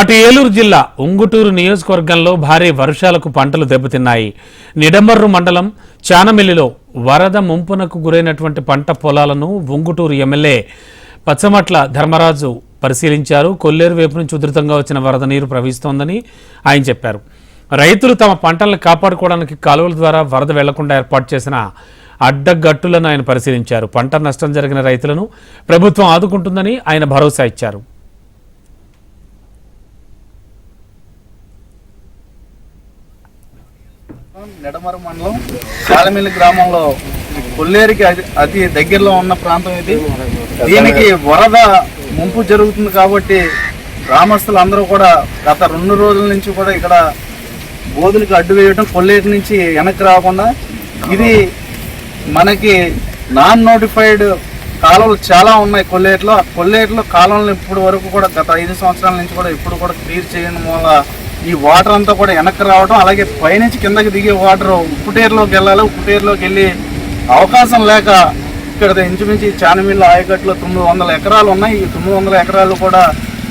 అటు ఏలూరు జిల్లా ఉంగుటూరు నియోజకవర్గంలో భారీ వర్షాలకు పంటలు దెబ్బతిన్నాయి. నిడమర్రు మండలం చానమిల్లిలో వరద ముంపునకు గురైనటువంటి పంట పొలాలను ఉంగుటూరు ఎమ్మెల్యే పచ్చమట్ల ధర్మరాజు పరిశీలించారు. కొల్లేరు వైపు నుంచి ఉధృతంగా వచ్చిన వరద నీరు ప్రవహిస్తోందని ఆయన చెప్పారు. రైతులు తమ పంటలను కాపాడుకోవడానికి కాలువల ద్వారా వరద వెళ్ళకుండా ఏర్పాటు చేసిన అడ్డగట్టులను ఆయన పరిశీలించారు. పంట నష్టం జరిగిన రైతులను ప్రభుత్వం ఆదుకుంటుందని ఆయన భరోసా ఇచ్చారు. నెడమర మండలం కాలమిల్లి గ్రామంలో కొల్లేరికి అతి- అతి దగ్గరలో ఉన్న ప్రాంతం ఇది. దీనికి వరద ముంపు జరుగుతుంది కాబట్టి గ్రామస్తులు అందరూ కూడా గత రెండు రోజుల నుంచి కూడా ఇక్కడ బోధులకు అడ్డు వేయడం కొల్లేరు నుంచి వెనక్కి రాకుండా ఇది మనకి నాన్ నోటిఫైడ్ కాలువలు చాలా ఉన్నాయి కొల్లేరులో. ఆ కొల్లేరులో కాలువలు ఇప్పుడు వరకు కూడా గత ఐదు సంవత్సరాల నుంచి కూడా ఇప్పుడు కూడా క్లియర్ చేయడం వల్ల ఈ వాటర్ అంతా కూడా వెనక్కి రావడం అలాగే పైనుంచి కిందకి దిగే వాటర్ ఉప్పుటేరులోకి వెళ్ళాలి ఉప్పుటేరులోకి వెళ్ళి అవకాశం లేక ఇక్కడ ఇంచుమించి చానమిల్లు ఆయకట్లో తొమ్మిది వందల ఎకరాలు ఉన్నాయి. ఈ తొమ్మిది వందల ఎకరాలు కూడా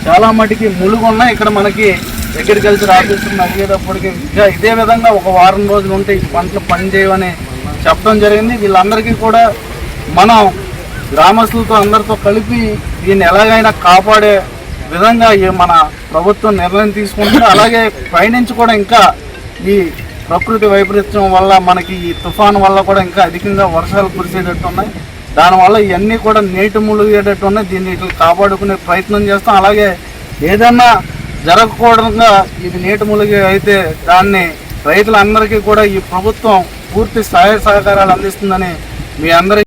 చాలా మటుకి ములుగు ఉన్నాయి. ఇక్కడ మనకి అగ్రికల్చర్ ఆఫీసర్ అడిగేటప్పటికి ఇంకా ఇదే విధంగా ఒక వారం రోజులు ఉంటే ఈ పంటలు పనిచేయమని చెప్పడం జరిగింది. వీళ్ళందరికీ కూడా మనం గ్రామస్తులతో అందరితో కలిపి దీన్ని ఎలాగైనా కాపాడే విధంగా ఈ మన ప్రభుత్వం నిర్ణయం తీసుకుంటుంది. అలాగే పైనుంచి కూడా ఇంకా ఈ ప్రకృతి వైపరీత్యం వల్ల మనకి ఈ తుఫాను వల్ల కూడా ఇంకా అధికంగా వర్షాలు కురిసేటట్టు ఉన్నాయి. దానివల్ల ఇవన్నీ కూడా నీటి మునిగేటట్టు ఉన్నాయి. దీన్ని ఇట్లా కాపాడుకునే ప్రయత్నం చేస్తాం. అలాగే ఏదన్నా జరగకూడదుగా ఇది నీటి మునిగి అయితే దాన్ని రైతులందరికీ కూడా ఈ ప్రభుత్వం పూర్తి సహాయ సహకారాలు అందిస్తుందని మీ అందరికీ